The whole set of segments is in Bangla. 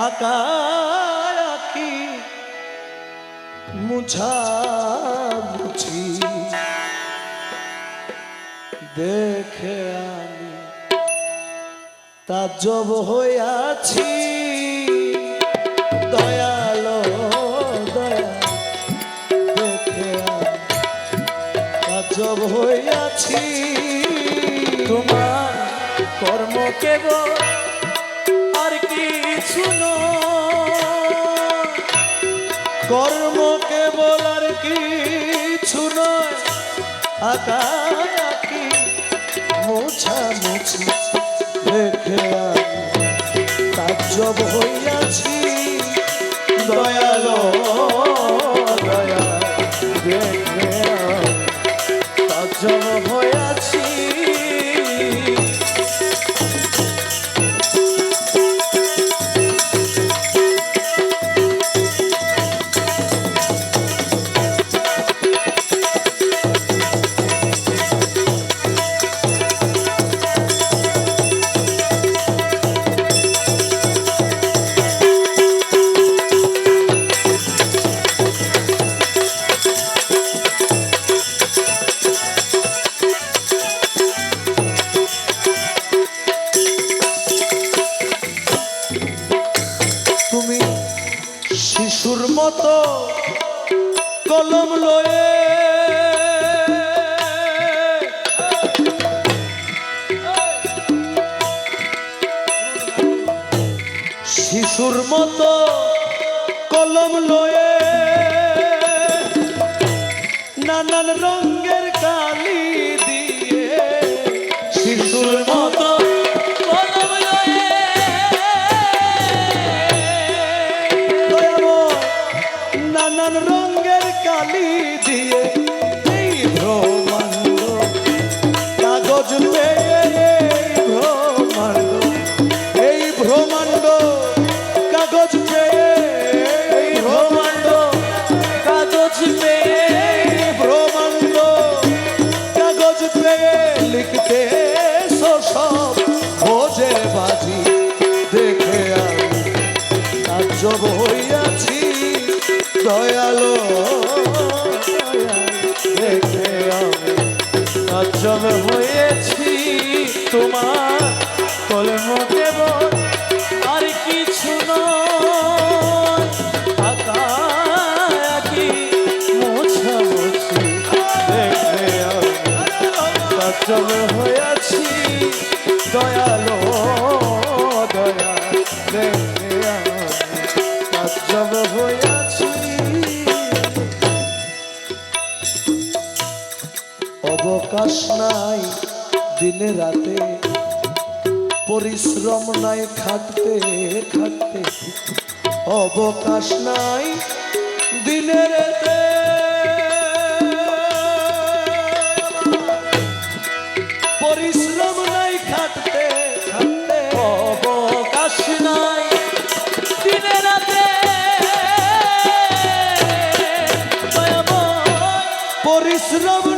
আঁকি মুছা মুছি। দেখে আমি তাজব হইয়াছি। দয়ালো, দয়া, দেখে তাজব হইয়াছি। তোমার কর্ম কেবল আর কিছু নয় কর্ম কেবল আর কিছু নয় আঁকি মোছা মুছি দেখে আমি তাজ্জব হইয়াছি, দয়ালো দয়া দেখে তাজ্জব হইয়াছি মতো কলম লয়ে। শিশুর মতো কলম লয়ে। নানান রঙের দয়ালো, দেখে আমি তাজ্জব হয়েছি। তোমার কলম কেবল আর কিছু নয়। আঁকি মোছামুছি দেখে আমি তাজ্জব হইয়াছি অবকাশ নাই, দিনে রাতে। পরিশ্রম নাই, খাটতে খাটতে। অবকাশ নাই, দিনে রাতে। পরিশ্রম নাই, খাটতে খাটতে। অবকাশ নাই, দিনে রাতে। পরিশ্রম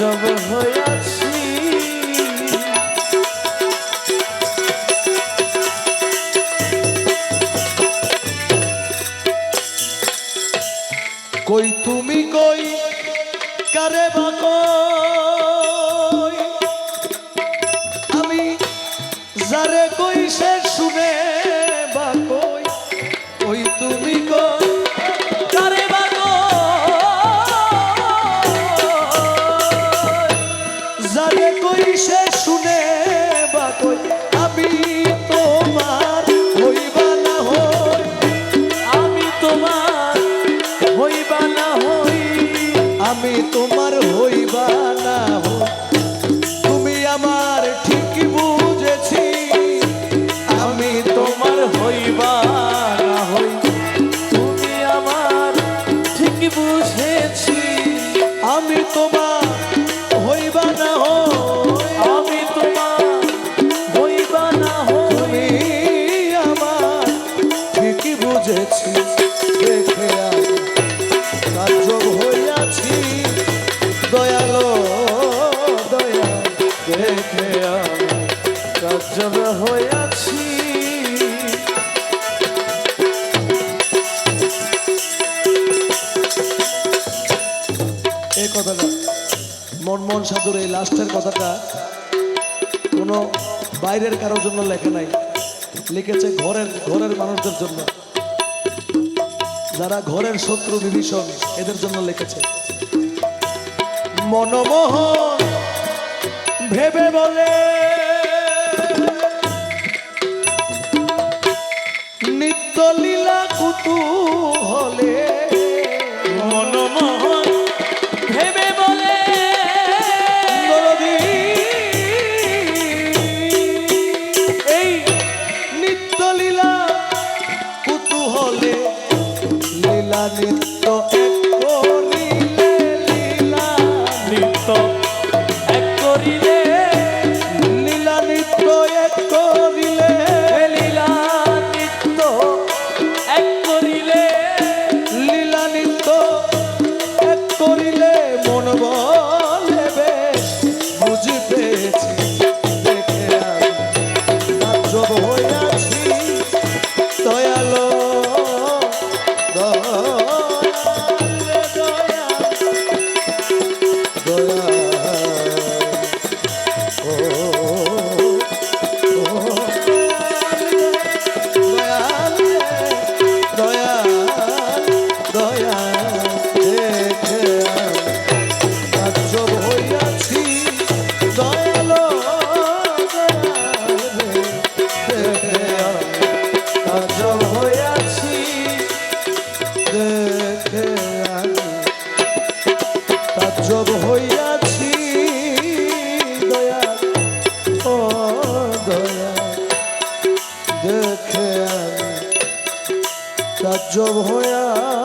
হইয়াছি। কই তুমি কই? কারে বা আমি যারে কই মনমোহন সাধুর এই লাস্টের কথাটা কোনো বাইরের কারোর জন্য লেখা নাই। লিখেছে ঘরের ঘরের মানুষদের জন্য। যারা ঘরের শত্রু, বিভীষণ, এদের জন্য লিখেছে। মনমোহন ভেবে বলে। নিত্য লীলা কুতুহলে নিত্য দয়া দেখে আমি তাজ্জব হইয়াছি